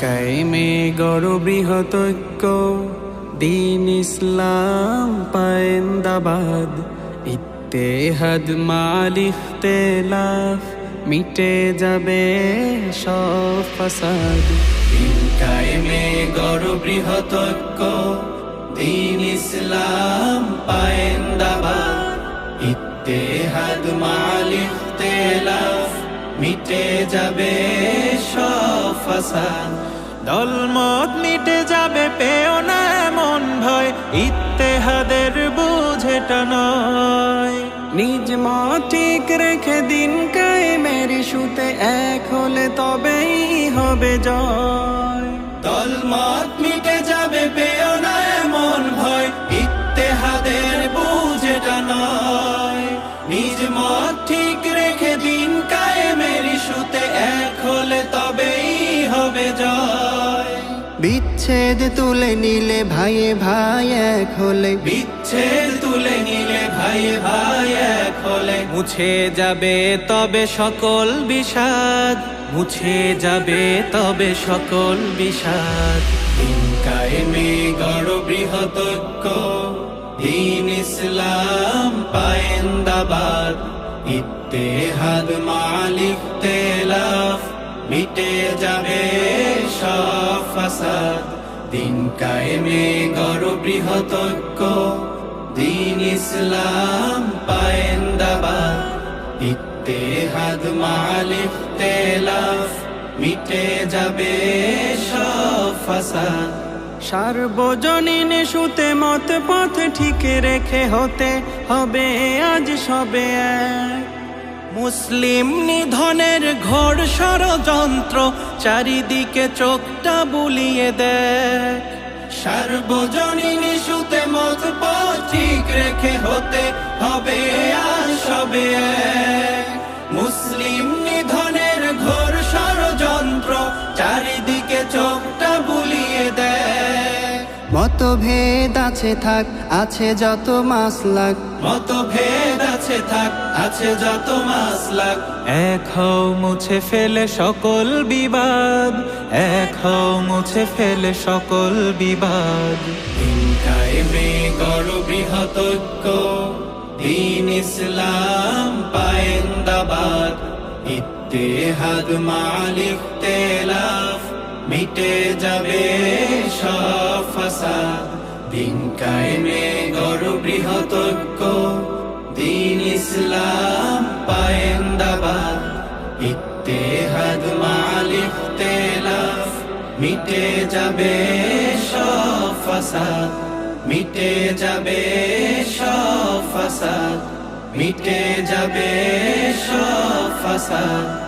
কায়েমে গড় বৃহৎ ঐক্য, দিন ইসলাম পায়েন্দাবাদ, ইত্তেহাদ মালিখতেলাফ মিটে যাবে সব ফাসাদ। দিন কায়েমে গড় বৃহৎ ঐক্য, দিন ইসলাম পায়েন্দাবাদ, ইত্তেহাদ মালিখতেলাফ মিটে যাবে ফাসাদ দলমত মিটে যাবে, পেও না এমন ভয়। ইত্তেহাদের বুঝেটা নয়। নিজ ঠিক রেখে দিন কায়েমের ইস্যুতে এক হলে তবেই হবে জয়। দলমত মিটে যাবে, পেও না এমন ভয়। ইত্তেহাদের বুঝেটা নয়। নিজ ঠিক রেখে দিন কায়েমের ইস্যুতে এক হলে হবে জয় বিচ্ছেদ তুলে নিলে ভাইয়ে ভাই এক হলে। বিচ্ছেদ তুলে নিলে ভাই ভাই এক হলে। মুছে যাবে তবে সকল বিষাদ। মুছে যাবে তবে সকল বিষাদ। কায়েমে গড় বৃহৎ দিন ইসলাম পায়েন্দাবাদ। ইত্তেহাদ মালিক তেলাফ মিটে যাবে সব দিন কায়েমে গড় বৃহৎ দিন ইসলাম পায়েন্দাবাদ। ইত্তেহাদ মালিক তেলাফ মিটে যাবে সব ফাসাদ। সার্বজনীন সুতে মত পথ ঠিক রেখে হতে হবে, আজ সবে এক। মুসলিম নিধনের ঘোর ষড়যন্ত্র, চারিদিকে চোখটা বুলিয়ে দেয় সার্বজনীন সুতে মত ঠিক রেখে হতে হবে আজ সবে মুসলিম নিধনের ঘোর ষড়যন্ত্র, চারিদিকে চোখটা মতভেদ আছে থাক আছে যত মাসলাক। মতভেদ আছে থাক আছে যত মাসলাক। এক হও মুছে ফেলে সকল বিবাদ। এক হও মুছে ফেলে সকল বিবাদ। দিন কায়েমে গড় ঐক্য। দিন ইসলাম পায়েন্দাবাদ। ইত্তেহাদ মালিক তেলাফ মিটে যাবে সব ফাসাদ। দিন কায়েমে গড় বৃহৎ দিন ইসলাম পায়েন্দাবাদ। ইত্তেহাদ মালিক তেলাফ মিটে যাবে সব মিটে যাবে সব মিটে যাবে সব